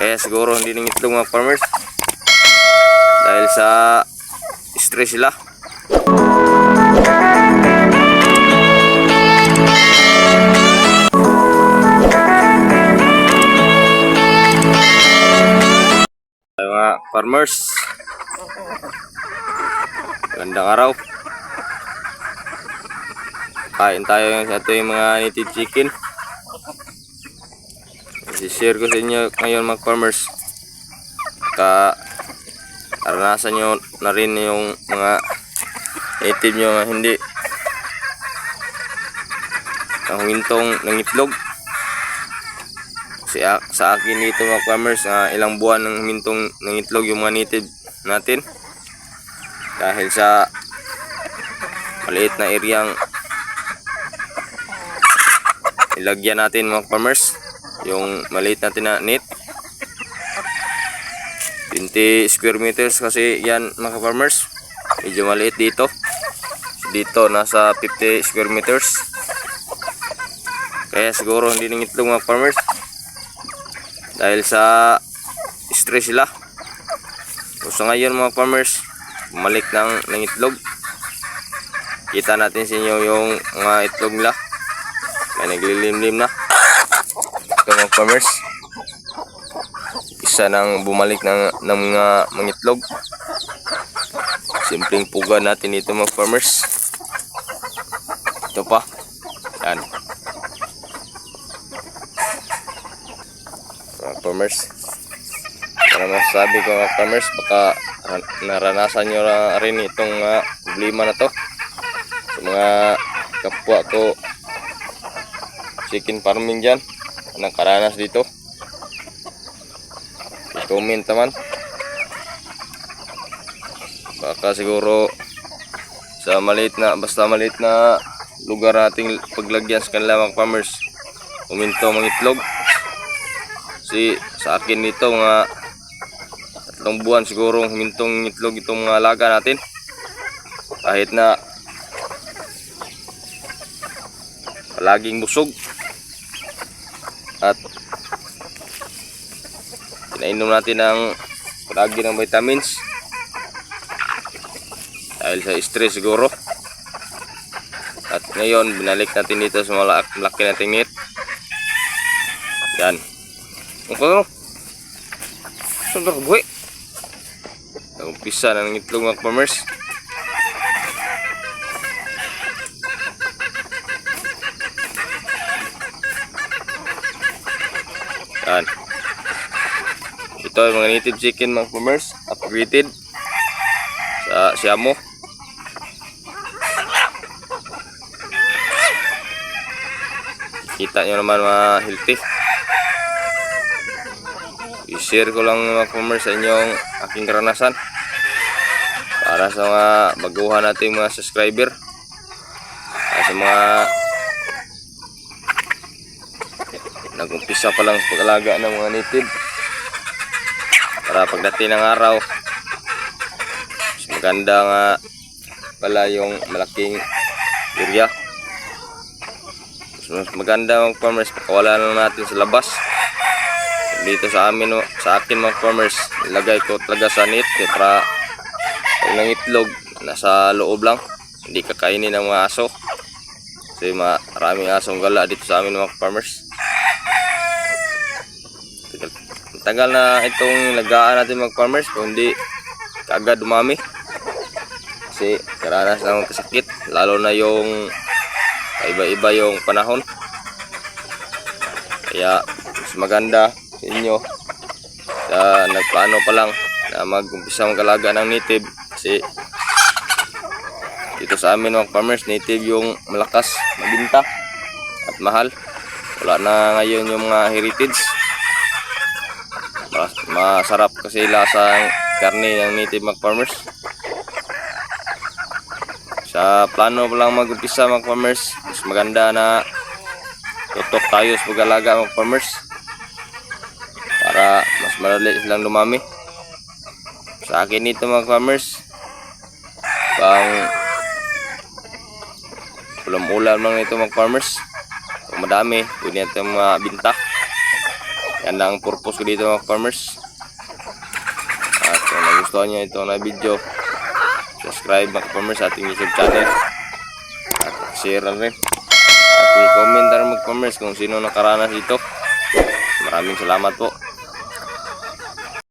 Kaya siguro hindi nang itlog mga farmers. Dahil sa stress sila. Ay, mga farmers. Gandang araw. Kain tayo sa yung mga native chicken. I-share ko sa inyo ngayon mga farmers. Ka karanasan nyo na rin yung mga native nyo na hindi nahumintong ng itlog. Kasi sa akin dito mga farmers, na ilang buwan ng itlog yung mga native natin. Dahil sa maliit na areang ilagyan natin mga farmers yung maliit na net 20 square meters kasi yan mga farmers. Medyo maliit dito. Dito nasa 50 square meters. Kaya siguro hindi nang itlog mga farmers. Dahil sa stress sila. So ngayon mga farmers bumalik ng, ng itlog kita natin sa inyo yung mga itlog nila. Kaya naglilimlim na farmers isa nang bumalik ng, ng mga mangitlog. Simpleng puga natin ito mga farmers. Ito pa. Yan. Mga farmers. Para masasabi ko mga farmers baka ran- naranasan nyo rin itong ah, problema na to. Sa mga kapwa ko chicken farming dyan nakaranas dito. I-comment naman baka siguro sa maliit na basta maliit na lugar nating paglagyan sa kanila mga farmers uminto mga itlog. Si sa akin nito mga tatlong buwan siguro humintong itlog itong mga alaga natin. Kahit na palaging busog at pinainom natin ng palagi ng vitamins. Dahil sa stress siguro. At ngayon binalik natin dito sa malaki, nating net. Yan. Ang kano sundar buhay umpisa ng itlog mga farmers yan. Ito ay mga native chicken mga farmers upgraded sa Siamo kita nyo naman mga healthy. I-share ko lang mga farmers sa inyong aking karanasan. Para sa mga baguhan nating mga subscriber. Sa mga nag-umpisa pa lang sa pag-alaga ng mga native. Para pagdating ng araw mas maganda nga pala yung malaking area. Mas maganda mga farmers pakawala na natin sa labas. Dito sa amin sa akin mga farmers ilagay ko talaga sa net eh, para pag nangitlog nasa loob lang. Hindi kakainin ng mga aso. Kasi maraming asong gala dito sa amin mga farmers tagal, na itong lagaan natin mga farmers kung hindi kaagad dumami. Kasi karanas ng kasakit lalo na yung iba-iba yung panahon. Kaya mas maganda sa inyo sa nagplano pa lang na mag-umpisa mag-alaga ng native. Kasi dito sa amin mga farmers native yung malakas mabinta at mahal. Wala na ngayon yung mga heritage masarap kasi lasang karne ng native mga farmers sa plano lang mag-umpisa mga farmers mas maganda na tutok tayo sa pag-alaga mga farmers para mas madali silang lumami sa akin ito mga farmers pang ulam-ulam lang ito mga farmers kung madami pwede natin mga binta Yan lang ang purpose ko dito mga farmers. At kung nagustuhan nyo ito na video, subscribe mga farmers sa ating YouTube channel. At share na rin. At i-comment na mga farmers kung sino nakaranas dito. Maraming salamat po.